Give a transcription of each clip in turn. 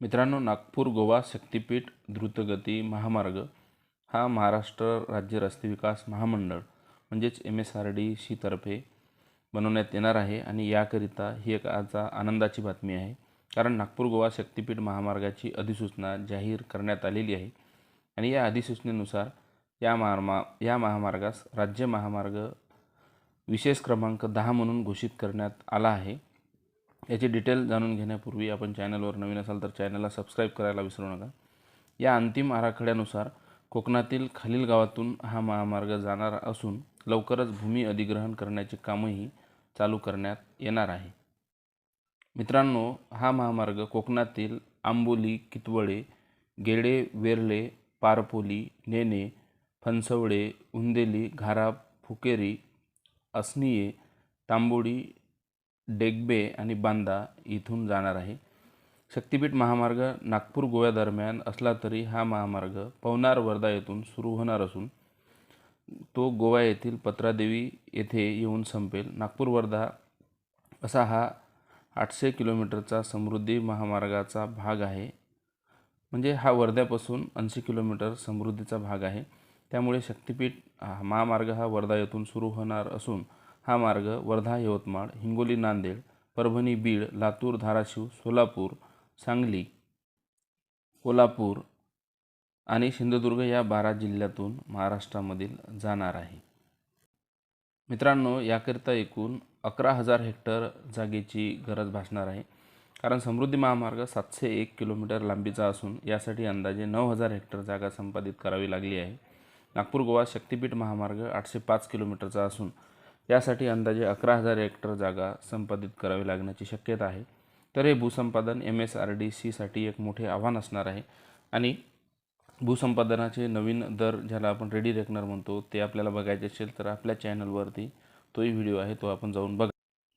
मित्रांनो नागपूर गोवा शक्तिपीठ द्रुतगती महामार्ग हा महाराष्ट्र राज्य रस्ते विकास महामंडळ म्हणजेच एम एस आर डी सीतर्फे बनवण्यात येणार आहे आणि याकरिता ही एक आज आनंदाची बातमी आहे. कारण नागपूर गोवा शक्तिपीठ महामार्गाची अधिसूचना जाहीर करण्यात आलेली आहे आणि या अधिसूचनेनुसार या महामा या महामार्गास राज्य महामार्ग विशेष क्रमांक दहा म्हणून घोषित करण्यात आला आहे. याची डिटेल जाणून घेण्यापूर्वी आपण चॅनलवर नवीन असाल तर चॅनलला सबस्क्राईब करायला विसरू नका. या अंतिम आराखड्यानुसार कोकणातील खालील गावातून हा महामार्ग जाणार असून लवकरच भूमी अधिग्रहण करण्याचे कामही चालू करण्यात येणार आहे. मित्रांनो हा महामार्ग कोकणातील आंबोली कितवळे गेडे वेर्ले पारपोली नेने फणसवडे उंदेली घारा फुकेरी असनिये तांबोडी डेगबे आणि बांदा इथून जाणार आहे. शक्तिपीठ महामार्ग नागपूर गोव्यादरम्यान असला तरी हा महामार्ग पवनार वर्धा येथून सुरू होणार असून तो गोवा येथील पत्रादेवी येथे येऊन संपेल. नागपूर वर्धा असा हा आठशे किलोमीटरचा समृद्धी महामार्गाचा भाग आहे. म्हणजे हा वर्ध्यापासून ऐंशी किलोमीटर समृद्धीचा भाग आहे. त्यामुळे शक्तिपीठ हा महामार्ग हा वर्धा येथून सुरू होणार असून हा मार्ग वर्धा यवतमाळ हिंगोली नांदेड परभणी बीड लातूर धाराशिव सोलापूर सांगली कोल्हापूर आणि सिंधुदुर्ग या बारा जिल्ह्यातून महाराष्ट्रामधील जाणार आहे. मित्रांनो याकरिता एकूण अकरा हजार हेक्टर जागेची गरज भासणार आहे. कारण समृद्धी महामार्ग सातशे एक किलोमीटर लांबीचा असून यासाठी अंदाजे नऊ हजार हेक्टर जागा संपादित करावी लागली आहे. नागपूर गोवा शक्तिपीठ महामार्ग आठशे पाच किलोमीटरचा असून यासाठी अंदाजे अकरा हजार हेक्टर जागा संपादित करावी लागण्याची शक्यता आहे. तर हे भूसंपादन एम एस आर डी सीसाठी एक मोठे आव्हान असणार आहे. आणि भूसंपादनाचे नवीन दर ज्याला आपण रेडी रेकनर म्हणतो ते आपल्याला बघायचे असेल तर आपल्या चॅनलवरती तोही व्हिडिओ आहे तो आपण जाऊन बघा.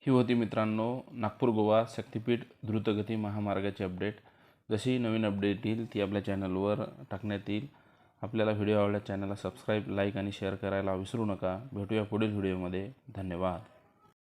ही होती मित्रांनो नागपूर गोवा शक्तिपीठ द्रुतगती महामार्गाची अपडेट. जशी नवीन अपडेट येईल ती आपल्या चॅनलवर टाकण्यात येईल. आपल्याला व्हिडिओ आवडला चॅनलला सबस्क्राईब लाईक आणि शेअर करायला विसरू नका. भेटूया पुढील व्हिडिओमध्ये. धन्यवाद.